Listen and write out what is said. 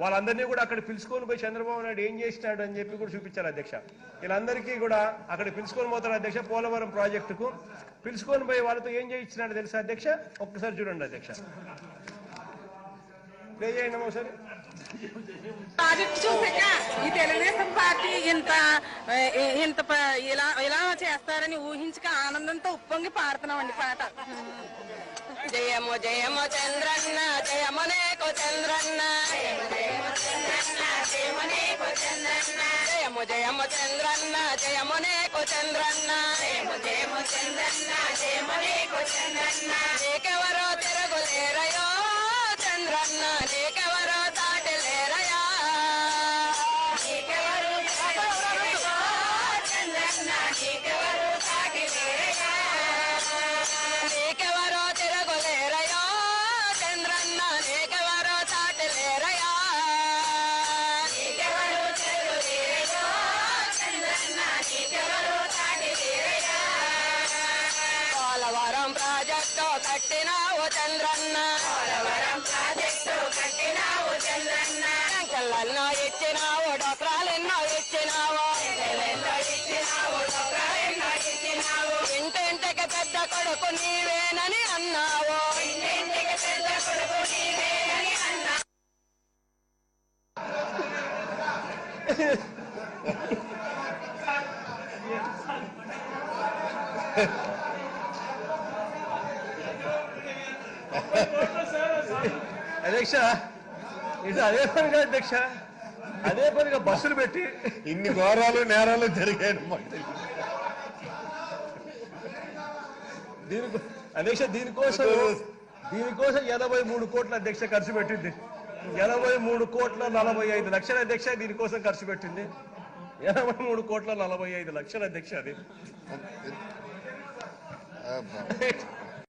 వాళ్ళందరినీ కూడా అక్కడ పిలుచుకొని పోయి చంద్రబాబు నాయుడు ఏం చేసినాడు అని చెప్పి కూడా చూపించారు అధ్యక్ష. వీళ్ళందరికీ కూడా అక్కడ పిలుచుకొని పోతారు అధ్యక్ష పోలవరం ప్రాజెక్టుకు. పిలుచుకొని పోయి వాళ్ళతో ఏం చేయించినాడు తెలుసా అధ్యక్ష? ఒక్కసారి చూడండి అధ్యక్ష. ప్లే చేయండి అమ్మా ఒకసారి. ప్రాజెక్ట్ చూసాక ఈ తెలుగుదేశం పార్టీ ఇంత ఇంత ఇలా ఇలా చేస్తారని ఊహించక ఆనందంతో ఉప్పొంగి పాడుతున్నామండి పాట. జయము జయము చంద్రన్న జయము జయము చంద్రన్న జయము నేకు చంద్రన్న. జయము జయము చంద్రన్న జయము నేకు చంద్రన్న. ప్రాజెక్టు కట్టినావు చంద్రన్న పోలవరం ఇచ్చినావు డోక్రాలెన్నో ఇచ్చినావు ఇంటింటికి పెద్ద కొడుకు నీవేనని అన్నావు Yeah పెద్ద కొడుకు నీవేనని అన్నావు అధ్యక్ష ఇది అదే పనిగా అధ్యక్ష. అదే పనిగా బస్సులు పెట్టి. ఇన్ని ఘోరాలు నేరాలు జరిగాయి. దీనికి అధ్యక్ష దీనికోసం దీనికోసం ఎనభై మూడు కోట్ల అధ్యక్ష ఖర్చు పెట్టింది. ఎనభై మూడు కోట్ల నలభై ఐదు లక్షల అధ్యక్ష దీనికోసం ఖర్చు పెట్టింది. ఎనభై మూడు కోట్ల నలభై ఐదు లక్షల అధ్యక్ష అది.